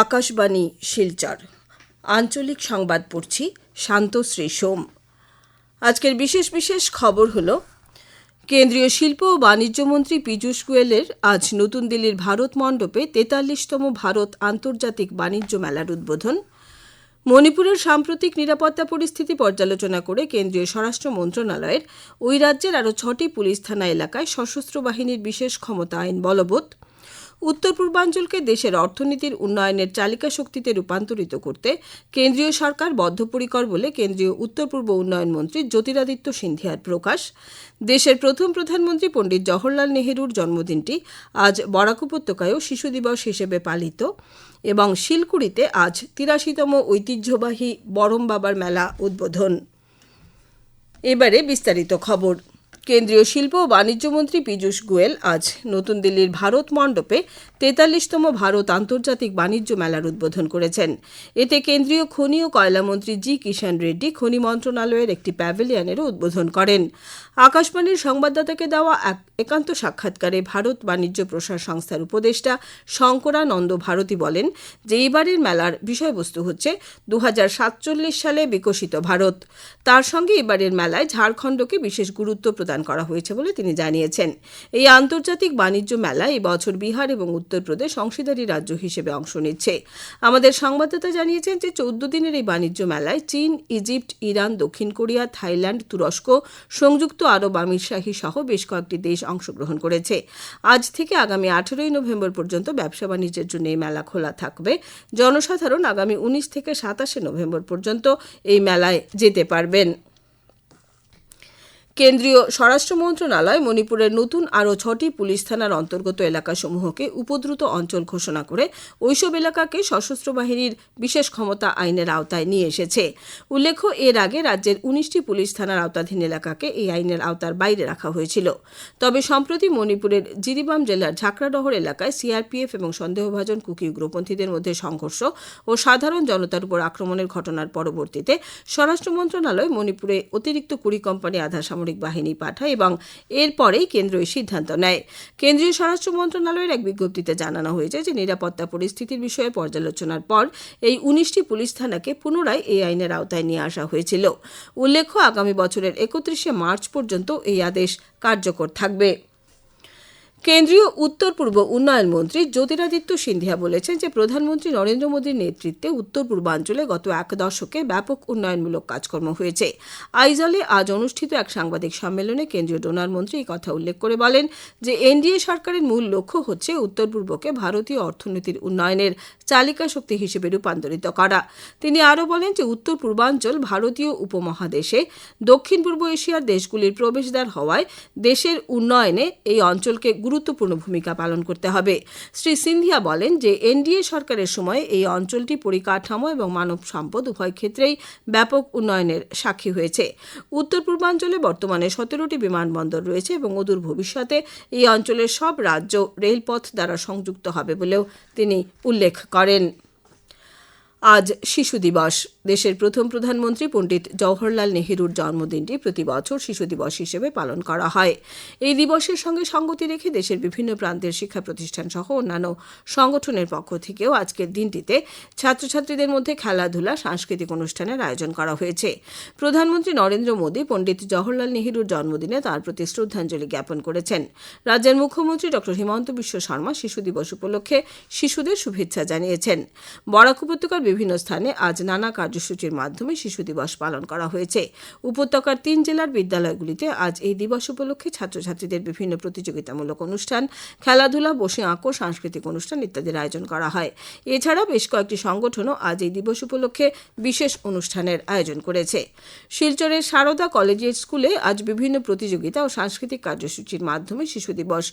আকাশবাণী, শিলচর। আঞ্চলিক সংবাদ পড়ছি শান্তশ্রী সোম। আজকের বিশেষ বিশেষ খবর হল, কেন্দ্রীয় শিল্প ও বাণিজ্যমন্ত্রী পীযূষ গোয়েলের আজ নতুন দিল্লির ভারত মণ্ডপে তেতাল্লিশতম ভারত আন্তর্জাতিক বাণিজ্য মেলার উদ্বোধন। মণিপুরের সাম্প্রতিক নিরাপত্তা পরিস্থিতি পর্যালোচনা করে কেন্দ্রীয় স্বরাষ্ট্র মন্ত্রণালয়ের ওই রাজ্যের আরও ছটি পুলিশ থানা এলাকায় সশস্ত্র বাহিনীর বিশেষ ক্ষমতা আইন বলবৎ। উত্তর পূর্বাঞ্চলকে দেশের অর্থনীতির উন্নয়নের চালিকা শক্তিতে রূপান্তরিত করতে কেন্দ্রীয় সরকার বদ্ধপরিকর বলে কেন্দ্রীয় উত্তর পূর্ব উন্নয়ন মন্ত্রী জ্যোতিরাদিত্য সিন্ধিয়ার প্রকাশ। দেশের প্রথম প্রধানমন্ত্রী পণ্ডিত জওহরলাল নেহেরুর জন্মদিনটি আজ বরাক উপত্যকায়ও শিশু দিবস হিসেবে পালিত এবং শিলকুড়িতে আজ তিরাশিতম ঐতিহ্যবাহী বরম বাবার মেলা উদ্বোধন। এবারে বিস্তারিত খবর। কেন্দ্রীয় শিল্প ও বাণিজ্য মন্ত্রী পীযূষ গোয়েল আজ নতুন দিল্লির ভারত মণ্ডপে তেতাল্লিশতম ভারত আন্তর্জাতিক বাণিজ্য মেলার উদ্বোধন করেছেন। এতে কেন্দ্রীয় খনি ও কয়লা মন্ত্রী জি কিষাণ রেড্ডি খনি মন্ত্রণালয়ের একটি প্যাভিলিয়নেরও উদ্বোধন করেন। আকাশবাণীর সংবাদদাতাকে দেওয়া এক একান্ত সাক্ষাৎকারে ভারত বাণিজ্য প্রসার সংস্থার উপদেষ্টা শঙ্করানন্দ ভারতী বলেন যে এইবারের মেলার বিষয়বস্তু হচ্ছে দু হাজার সাতচল্লিশ সালে বিকশিত ভারত। তার সঙ্গে এবারের মেলায় ঝাড়খণ্ডকে বিশেষ গুরুত্ব প্রদান করা হয়েছে বলে তিনি জানিয়েছেন। এই আন্তর্জাতিক বাণিজ্য মেলায় এবছর বিহার এবং উত্তরপ্রদেশ অংশীদারি রাজ্য হিসেবে অংশ নিচ্ছে। আমাদের সংবাদদাতা জানিয়েছেন যে চৌদ্দ দিনের এই বাণিজ্য মেলায় চীন, ইজিপ্ট, ইরান, দক্ষিণ কোরিয়া, থাইল্যান্ড, তুরস্ক, সংযুক্ত আরব আমিরশাহী সহ বেশ কয়েকটি দেশ অংশগ্রহণ করেছে। আজ থেকে আগামী আঠেরোই নভেম্বর পর্যন্ত ব্যবসা বাণিজ্যের জন্য এই মেলা খোলা থাকবে। জনসাধারণ আগামী উনিশ থেকে সাতাশে নভেম্বর পর্যন্ত এই মেলায় যেতে পারবেন। কেন্দ্রীয় স্বরাষ্ট্র মন্ত্রণালয় মণিপুরের নতুন আরও ছটি পুলিশ থানার অন্তর্গত এলাকাসমূহকে উপদ্রুত অঞ্চল ঘোষণা করে ওইসব এলাকাকে সশস্ত্র বাহিনীর বিশেষ ক্ষমতা আইনের আওতায় নিয়ে এসেছে। উল্লেখ্য, এর আগে রাজ্যের উনিশটি পুলিশ থানার আওতাধীন এলাকাকে এই আইনের আওতার বাইরে রাখা হয়েছিল। তবে সম্প্রতি মণিপুরের জিরিবাম জেলার ঝাকড়াডহর এলাকায় সিআরপিএফ এবং সন্দেহভাজন কুকি উগ্রপন্থীদের মধ্যে সংঘর্ষ ও সাধারণ জনতার উপর আক্রমণের ঘটনার পরবর্তীতে স্বরাষ্ট্র মন্ত্রণালয় মণিপুরে অতিরিক্ত কুড়ি কোম্পানি আধা সামরিক বাহিনী পাঠায় এবং এরপরেই কেন্দ্র এই সিদ্ধান্ত নেয়। কেন্দ্রীয় স্বরাষ্ট্র মন্ত্রণালয়ের এক বিজ্ঞপ্তিতে জানানো হয়েছে যে, নিরাপত্তা পরিস্থিতির বিষয়ে পর্যালোচনার পর এই উনিশটি পুলিশ থানাকে পুনরায় এই আইনের আওতায় নিয়ে আসা হয়েছিল। উল্লেখ্য, আগামী বছরের একত্রিশে মার্চ পর্যন্ত এই আদেশ কার্যকর থাকবে। কেন্দ্রীয় উত্তর পূর্ব উন্নয়ন মন্ত্রী জ্যোতিরাদিত্য সিন্ধিয়া বলেছেন যে প্রধানমন্ত্রী নরেন্দ্র মোদীর নেতৃত্বে উত্তর পূর্বাঞ্চলে গত এক দশকে ব্যাপক উন্নয়নমূলক কাজকর্ম হয়েছে। আইজলে আজ অনুষ্ঠিত এক সাংবাদিক সম্মেলনে কেন্দ্রীয় ডোনার মন্ত্রী এই কথা উল্লেখ করে বলেন যে এনডিএ সরকারের মূল লক্ষ্য হচ্ছে উত্তর পূর্বকে ভারতীয় অর্থনীতির উন্নয়নের চালিকা শক্তি হিসেবে রূপান্তরিত করা। তিনি আরও বলেন যে উত্তর পূর্বাঞ্চল ভারতীয় উপমহাদেশে দক্ষিণ পূর্ব এশিয়ার দেশগুলির প্রবেশদ্বার হওয়ায় দেশের উন্নয়নে এই অঞ্চলকে গুরুত্বপূর্ণ ভূমিকা পালন করতে হবে। শ্রী সিন্ধিয়া বলেন যে, এনডিএ সরকারের সময় এই অঞ্চলটি পরিকাঠামো এবং মানব সম্পদ উভয় ক্ষেত্রেই ব্যাপক উন্নয়নের সাক্ষী হয়েছে। উত্তর পূর্বাঞ্চলে বর্তমানে সতেরোটি বিমানবন্দর রয়েছে এবং অদূর ভবিষ্যতে এই অঞ্চলের সব রাজ্য রেলপথ দ্বারা সংযুক্ত হবে বলেও তিনি উল্লেখ করেন। আজ শিশু দিবস। দেশের প্রথম প্রধানমন্ত্রী পণ্ডিত জওহরলাল নেহেরুর জন্মদিনটি প্রতি বছর শিশু দিবস হিসেবে পালন করা হয়। এই দিবসের সঙ্গে সঙ্গতি রেখে দেশের বিভিন্ন প্রান্তের শিক্ষা প্রতিষ্ঠান সহ অন্যান্য সংগঠনের পক্ষ থেকেও আজকের দিনটিতে ছাত্রছাত্রীদের মধ্যে খেলাধুলা, সাংস্কৃতিক অনুষ্ঠানের আয়োজন করা হয়েছে। প্রধানমন্ত্রী নরেন্দ্র মোদী পণ্ডিত জওহরলাল নেহেরুর জন্মদিনে তার প্রতি শ্রদ্ধাঞ্জলি জ্ঞাপন করেছেন। রাজ্যের মুখ্যমন্ত্রী ড. হিমন্ত বিশ্ব শর্মা শিশু দিবস উপলক্ষে শিশুদের শুভেচ্ছা জানিয়েছেন। বরাক উপত্যকার বিভিন্ন স্থানে আজ নানা কার্যসূচির মাধ্যমে শিশু দিবস পালন করা হয়েছে। উপত্যকার তিন জেলার বিদ্যালয়গুলিতে আজ এই দিবস উপলক্ষে ছাত্রছাত্রীদের বিভিন্ন প্রতিযোগিতামূলক অনুষ্ঠান, খেলাধুলা, বসে আঁকো, সাংস্কৃতিক অনুষ্ঠান ইত্যাদির আয়োজন করা হয়। এছাড়া বেশ কয়েকটি সংগঠনও আজ এই দিবস উপলক্ষে বিশেষ অনুষ্ঠানের আয়োজন করেছে। শিলচরের সারদা কলেজিয়েট স্কুলে আজ বিভিন্ন প্রতিযোগিতা ও সাংস্কৃতিক কার্যসূচির মাধ্যমে শিশু দিবস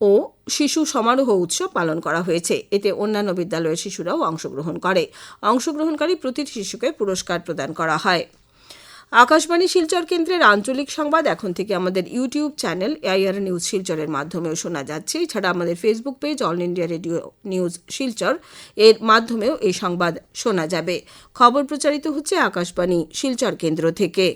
ও শিশু সমারোহ উৎসব পালন করা হয়েছে। এতে অন্যান্য বিদ্যালয়ের শিশুরাও অংশগ্রহণ করে। অংশগ্রহণকারী প্রতিটি শিশুকে পুরস্কার প্রদান করা হয়। আকাশবাণী শিলচর কেন্দ্রের আঞ্চলিক সংবাদ এখন থেকে আমাদের ইউটিউব চ্যানেল এআইআর নিউজ শিলচরের মাধ্যমেও শোনা যাচ্ছে। এছাড়া আমাদের Facebook page all India radio news Silchar এর মাধ্যমেও এই সংবাদ শোনা যাবে। খবর প্রচারিত হচ্ছে আকাশবাণী শিলচর কেন্দ্র থেকে।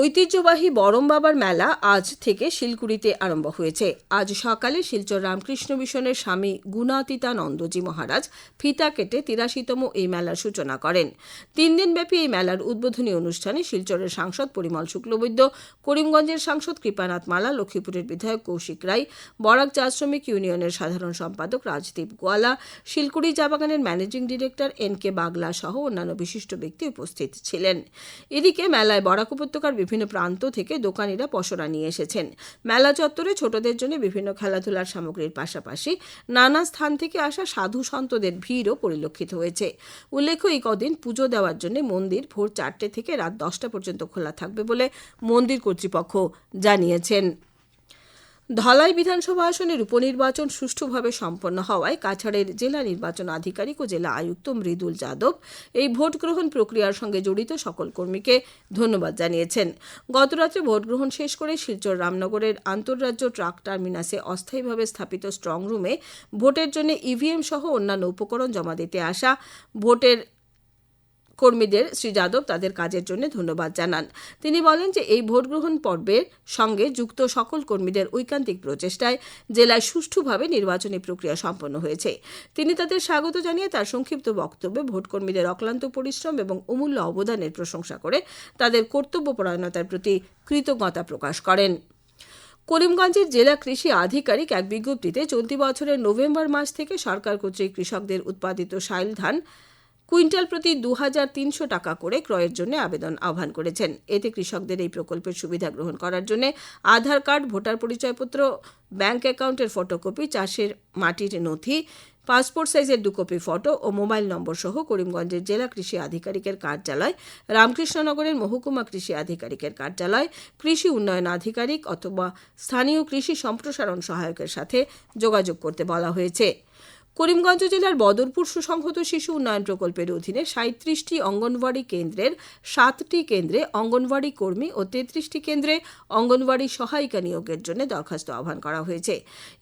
ঐতিহ্যবাহী বরম বাবার মেলা আজ থেকে শিলকুড়িতে আরম্ভ হয়েছে। আজ সকালে শিলচর রামকৃষ্ণ মিশনের স্বামী গুণাতীতানন্দজি মহারাজ ফিতা কেটে তিরাশিতম এই মেলার সূচনা করেন। তিন দিনব্যাপী এই মেলার উদ্বোধনী অনুষ্ঠানে শিলচরের সাংসদ পরিমল শুক্লবৈদ্য, করিমগঞ্জের সাংসদ কৃপানাথ মালা, লক্ষ্মীপুরের বিধায়ক কৌশিক রায়, বরাক চা শ্রমিক ইউনিয়নের সাধারণ সম্পাদক রাজদীপ গোয়ালা শিলকুড়ি চা বাগানের managing director N K Bagla সহ অন্যান্য বিশিষ্ট ব্যক্তি উপস্থিত ছিলেন। এদিকে মেলায় বরাক উপত্যকার বিভিন্ন প্রান্ত থেকে দোকানিরা পসরা নিয়ে এসেছেন। মেলা চত্বরে ছোটদের জন্য বিভিন্ন খেলাধুলার সামগ্রীর পাশাপাশি নানা স্থান থেকে আসা সাধু সন্তদের ভিড়ও পরিলক্ষিত হয়েছে। উল্লেখ্য, এই কদিন পুজো দেওয়ার জন্য মন্দির ভোর চারটে থেকে রাত দশটা পর্যন্ত খোলা থাকবে বলে মন্দির কর্তৃপক্ষ জানিয়েছেন। ধলাই বিধানসভা আসনের উপনির্বাচন সুষ্ঠুভাবে সম্পন্ন হওয়ায় কাছাড়ের জেলা নির্বাচন আধিকারিক ও জেলা আয়ুক্ত মৃদুল যাদব এই ভোট গ্রহণ প্রক্রিয়ার সঙ্গে জড়িত সকল কর্মীকে ধন্যবাদ জানিয়েছেন। গতরাত্রে ভোট গ্রহণ শেষ করে শিলচর রামনগরের আন্তঃরাজ্য ট্রাক টার্মিনাসে অস্থায়ীভাবে স্থাপিত স্ট্রং রুমে ভোটের জন্য ইভিএম সহ অন্যান্য উপকরণ জমা দিতে আসা ভোটের কর্মীদের শ্রী যাদব তাদের কাজের জন্য ধন্যবাদ জানান। তিনি বলেন যে, এই ভোটগ্রহণ পর্বের সঙ্গে যুক্ত সকল কর্মীদের ঐকান্তিক প্রচেষ্টায় জেলায় সুষ্ঠুভাবে নির্বাচনী প্রক্রিয়া সম্পন্ন হয়েছে। তিনি তাদের স্বাগত জানিয়ে তার সংক্ষিপ্ত বক্তব্যে ভোটকর্মীদের অক্লান্ত পরিশ্রম এবং অমূল্য অবদানের প্রশংসা করে তাদের কর্তব্যপরায়ণতার প্রতি কৃতজ্ঞতা প্রকাশ করেন। করিমগঞ্জের জেলা কৃষি আধিকারিক এক বিজ্ঞপ্তিতে চলতি বছরের নভেম্বর মাস থেকে সরকার কর্তৃক কৃষকদের উৎপাদিত সাইল ধান কুইন্টাল প্রতি দু হাজার তিনশো টাকা করে ক্রয়ের জন্য আবেদন আহ্বান করেছেন। এতে কৃষকদের এই প্রকল্পের সুবিধা গ্রহণ করার জন্য আধার কার্ড, ভোটার পরিচয়পত্র, ব্যাংক অ্যাকাউন্টের ফটোকপি, চাষের মাটির নথি, পাসপোর্ট সাইজের দু কপি ফটো ও মোবাইল নম্বর সহ করিমগঞ্জের জেলা কৃষি আধিকারিকের কার্যালয়, রামকৃষ্ণনগরের মহকুমা কৃষি আধিকারিকের কার্যালয়, কৃষি উন্নয়ন আধিকারিক অথবা স্থানীয় কৃষি সম্প্রসারণ সহায়কের সাথে যোগাযোগ করতে বলা হয়েছে। করিমগঞ্জ জেলার বদরপুর সুসংহত শিশু উন্নয়ন প্রকল্পের অধীনে সাঁত্রিশটি অঙ্গনওয়াড়ি কেন্দ্রের সাতটি কেন্দ্রে অঙ্গনওয়াড়ি কর্মী ও তেত্রিশটি কেন্দ্রে অঙ্গনওয়াড়ি সহায়িকা নিয়োগের জন্য দরখাস্ত আহ্বান করা হয়েছে।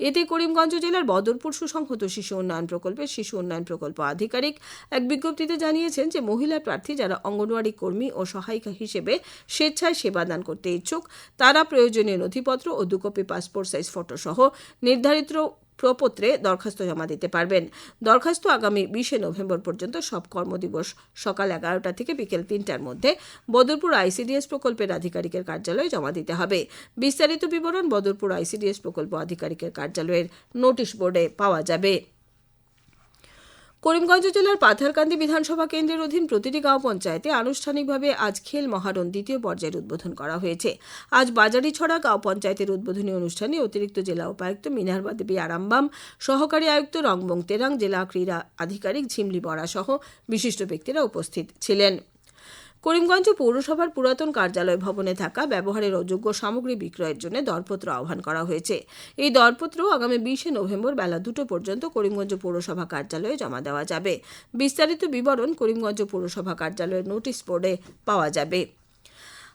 এতে করিমগঞ্জ জেলার বদরপুর সুসংহত শিশু উন্নয়ন প্রকল্পের শিশু উন্নয়ন প্রকল্প আধিকারিক এক বিজ্ঞপ্তিতে জানিয়েছেন যে, মহিলা প্রার্থী যারা অঙ্গনওয়াড়ি কর্মী ও সহায়িকা হিসেবে স্বেচ্ছায় সেবাদান করতে ইচ্ছুক, তারা প্রয়োজনীয় নথিপত্র ও দুকপি পাসপোর্ট সাইজ ফটো সহ নির্ধারিত প্রপত্রে দরখাস্ত জমা দিতে পারবেন। দরখাস্ত আগামী বিশে নভেম্বর পর্যন্ত সব কর্মদিবস সকাল এগারোটা থেকে বিকেল তিনটার মধ্যে বদরপুর আইসিডিএস প্রকল্পের আধিকারিকের কার্যালয়ে জমা দিতে হবে। বিস্তারিত বিবরণ বদরপুর আইসিডিএস প্রকল্প আধিকারিকের কার্যালয়ের নোটিশ বোর্ডে পাওয়া যাবে। করিমগঞ্জ জেলার পাথারকান্দি বিধানসভা কেন্দ্রের অধীন প্রতিটি গাঁও পঞ্চায়েতে আনুষ্ঠানিকভাবে আজ খেল মহারণ দ্বিতীয় পর্যায়ের উদ্বোধন করা হয়েছে। আজ বাজারিছড়া গাঁও পঞ্চায়েতের উদ্বোধনী অনুষ্ঠানে অতিরিক্ত জেলা উপায়ুক্ত মিনারবা দেবী আরামবাম, সহকারী আয়ুক্ত রংবং তেরাং, জেলা ক্রীড়া আধিকারিক ঝিমলি বরা সহ বিশিষ্ট ব্যক্তিরা উপস্থিত ছিলেন। করিমগঞ্জ পৌরসভার পুরাতন কার্যালয় ভবনে থাকা ব্যবহারের অযোগ্য সামগ্রী বিক্রয়ের জন্য দরপত্র আহ্বান করা হয়েছে। এই দরপত্র আগামী বিশে নভেম্বর বেলা দুটো পর্যন্ত করিমগঞ্জ পৌরসভা কার্যালয়ে জমা দেওয়া যাবে। বিস্তারিত বিবরণ করিমগঞ্জ পৌরসভা কার্যালয়ের নোটিশ বোর্ডে পাওয়া যাবে।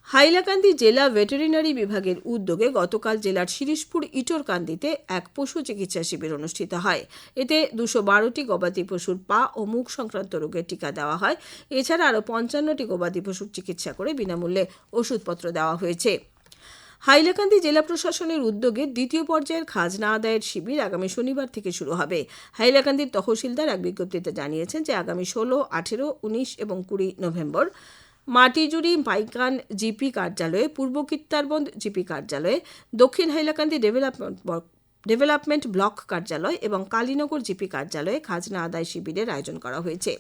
হাইলাকান্দি জেলা ভেটেরিনারি বিভাগের উদ্যোগে গতকাল জেলার শিরিশপুর ইটোরকান্দিতে এক পশু চিকিৎসা শিবির অনুষ্ঠিত হয়। এতে দুশো বারোটি গবাদি পশুর পা ও মুখ সংক্রান্ত রোগের টিকা দেওয়া হয়। এছাড়া আরও পঞ্চান্নটি গবাদি পশুর চিকিৎসা করে বিনামূল্যে ওষুধপত্র দেওয়া হয়েছে। হাইলাকান্দি জেলা প্রশাসনের উদ্যোগে দ্বিতীয় পর্যায়ের খাজনা আদায়ের শিবির আগামী শনিবার থেকে শুরু হবে। হাইলাকান্দির তহসিলদার এক বিজ্ঞপ্তিতে জানিয়েছেন যে আগামী ষোলো, আঠেরো, উনিশ এবং কুড়ি নভেম্বর মাটিজুড়ি মাইকান জিপি কার্যালয়ে, পূর্ব কিত্তারবন্দ জিপি কার্যালয়ে, দক্ষিণ হাইলাকান্দি ডেভেলপমেন্ট ডেভেলপমেন্ট ব্লক কার্যালয় এবং কালীনগর জিপি কার্যালয়ে খাজনা আদায় শিবিরের আয়োজন করা হয়েছে।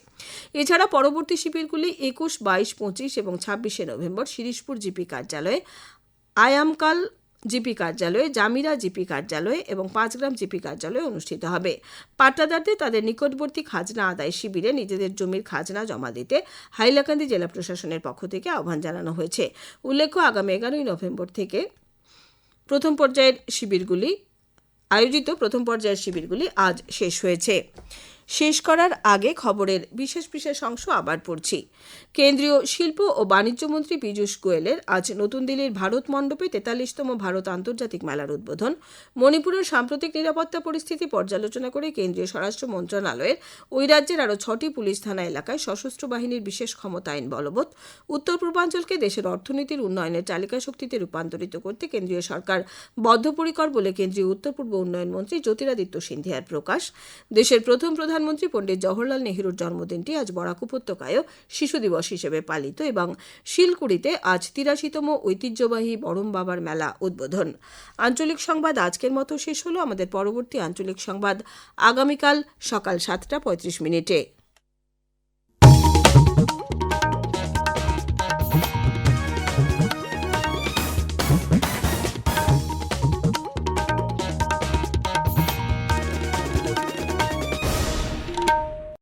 এছাড়া পরবর্তী শিবিরগুলি একুশ, বাইশ, পঁচিশ এবং ছাব্বিশে নভেম্বর শিরিশপুর জিপি কার্যালয়ে আয়ামকাল জিপি কার্যালয়ে, জামিরা জিপি কার্যালয়ে এবং পাঁচগ্রাম জিপি কার্যালয়ে অনুষ্ঠিত হবে। পাট্টাদারদের তাদের নিকটবর্তী খাজনা আদায় শিবিরে নিজেদের জমির খাজনা জমা দিতে হাইলাকান্দি জেলা প্রশাসনের পক্ষ থেকে আহ্বান জানানো হয়েছে। উল্লেখ্য, আগামী এগারোই নভেম্বর থেকে প্রথম পর্যায়ের শিবিরগুলি, আয়োজিত প্রথম পর্যায়ের শিবিরগুলি আজ শেষ হয়েছে। শেষ করার আগে খবরের বিশেষ বিশেষ অংশ আবার পড়ছি। কেন্দ্রীয় শিল্প ও বাণিজ্য মন্ত্রী পীযূষ গোয়েলের আজ নতুন দিল্লির ভারত মণ্ডপে তেতাল্লিশতম ভারত আন্তর্জাতিক মেলার উদ্বোধন। মণিপুরের সাম্প্রতিক নিরাপত্তা পরিস্থিতি পর্যালোচনা করে কেন্দ্রীয় স্বরাষ্ট্র মন্ত্রণালয়ের ওই রাজ্যের আরও ছটি পুলিশ থানা এলাকায় সশস্ত্র বাহিনীর বিশেষ ক্ষমতা আইন বলবৎ উত্তর পূর্বাঞ্চলকে দেশের অর্থনীতির উন্নয়নের চালিকা শক্তিতে রূপান্তরিত করতে কেন্দ্রীয় সরকার বদ্ধপরিকর বলে কেন্দ্রীয় উত্তর পূর্ব উন্নয়ন মন্ত্রী জ্যোতিরাদিত্য সিন্ধিয়ার প্রকাশ। দেশের প্রথম প্রধানমন্ত্রী পণ্ডিত জওহরলাল নেহরুর জন্মদিনটি আজ বরাক উপত্যকায়ও শিশু দিবস হিসেবে পালিত এবং শিলকুড়িতে আজ তিরাশিতম ঐতিহ্যবাহী বরম বাবার মেলা উদ্বোধন। আঞ্চলিক সংবাদ আজকের মতো শেষ হলো। আমাদের পরবর্তী আঞ্চলিক সংবাদ আগামীকাল সকাল সাতটা পঁয়ত্রিশ মিনিটে।